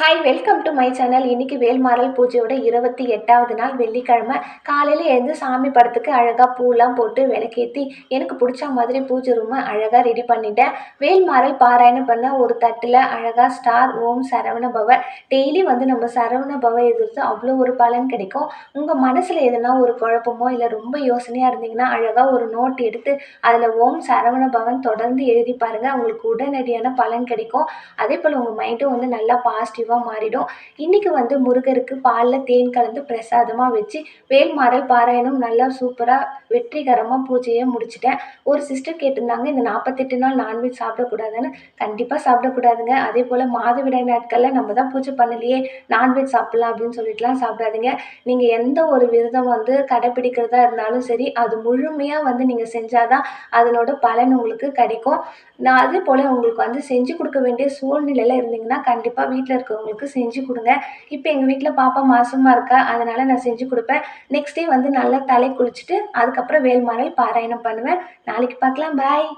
Hi welcome to my channel இன்னைக்கு வேல்மாரல் பூஜையோட இருபத்தி எட்டாவது நாள் வெள்ளிக்கிழமை. காலையில் எழுந்து சாமி படத்துக்கு அழகாக பூலாம் போட்டு விளக்கேற்றி எனக்கு பிடிச்ச மாதிரி பூஜை ரூமை அழகாக ரெடி பண்ணிட்டேன். வேல்மாரல் பாராயணம் பண்ண ஒரு தட்டில் அழகாக ஸ்டார் ஓம் சரவண பவ. டெய்லி வந்து நம்ம சரவண பவ எதிர்த்து அவ்வளோ ஒரு பலன் கிடைக்கும். உங்கள் மனசில் எதுனா ஒரு குழப்பமோ இல்லை ரொம்ப யோசனையாக இருந்தீங்கன்னா அழகாக ஒரு நோட் எடுத்து அதில் ஓம் சரவண பவன் தொடர்ந்து எழுதி பாருங்கள் உங்களுக்கு உடனடியான பலன் கிடைக்கும். அதே போல் உங்கள் மைண்டும் வந்து நல்லா பாசிட்டிவாக மாறிடும். இன்றைக்கி வந்து முருகருக்கு பாலில் தேன் கலந்து பிரசாதமாக வச்சு வேல்மாறல் பாராயணம் நல்லா சூப்பராக வெற்றிகரமாக பூஜையை முடிச்சிட்டேன். ஒரு சிஸ்டர் கேட்டிருந்தாங்க இந்த நாற்பத்தெட்டு நாள் நான்வெஜ் சாப்பிடக்கூடாதுன்னு. கண்டிப்பாக சாப்பிடக்கூடாதுங்க. அதே போல் மாதவிடாய் நாட்களில் நம்ம தான் பூஜை பண்ணலையே நான்வெஜ் சாப்பிட்லாம் அப்படின்னு சொல்லிட்டுலாம் சாப்பிடாதீங்க. நீங்கள் எந்த ஒரு விரதம் வந்து கடைப்பிடிக்கிறதா இருந்தாலும் சரி அது முழுமையாக வந்து நீங்கள் செஞ்சால் தான் அதனோட பலன் உங்களுக்கு கிடைக்கும். நான் அதே போல் உங்களுக்கு வந்து செஞ்சு கொடுக்க வேண்டிய சூழ்நிலையில் இருந்தீங்கன்னா கண்டிப்பாக வீட்டில் இருக்கவங்களுக்கு செஞ்சு கொடுங்க. இப்போ எங்கள் வீட்டில் பாப்பா மாசமாக இருக்கா அதனால் நான் செஞ்சு கொடுப்பேன். நெக்ஸ்ட் டே வந்து நல்லா தலை குளிச்சுட்டு அதுக்கப்புறம் வேல்மாரல் பாராயணம் பண்ணுவேன். நாளைக்கு பார்க்கலாம் பாய்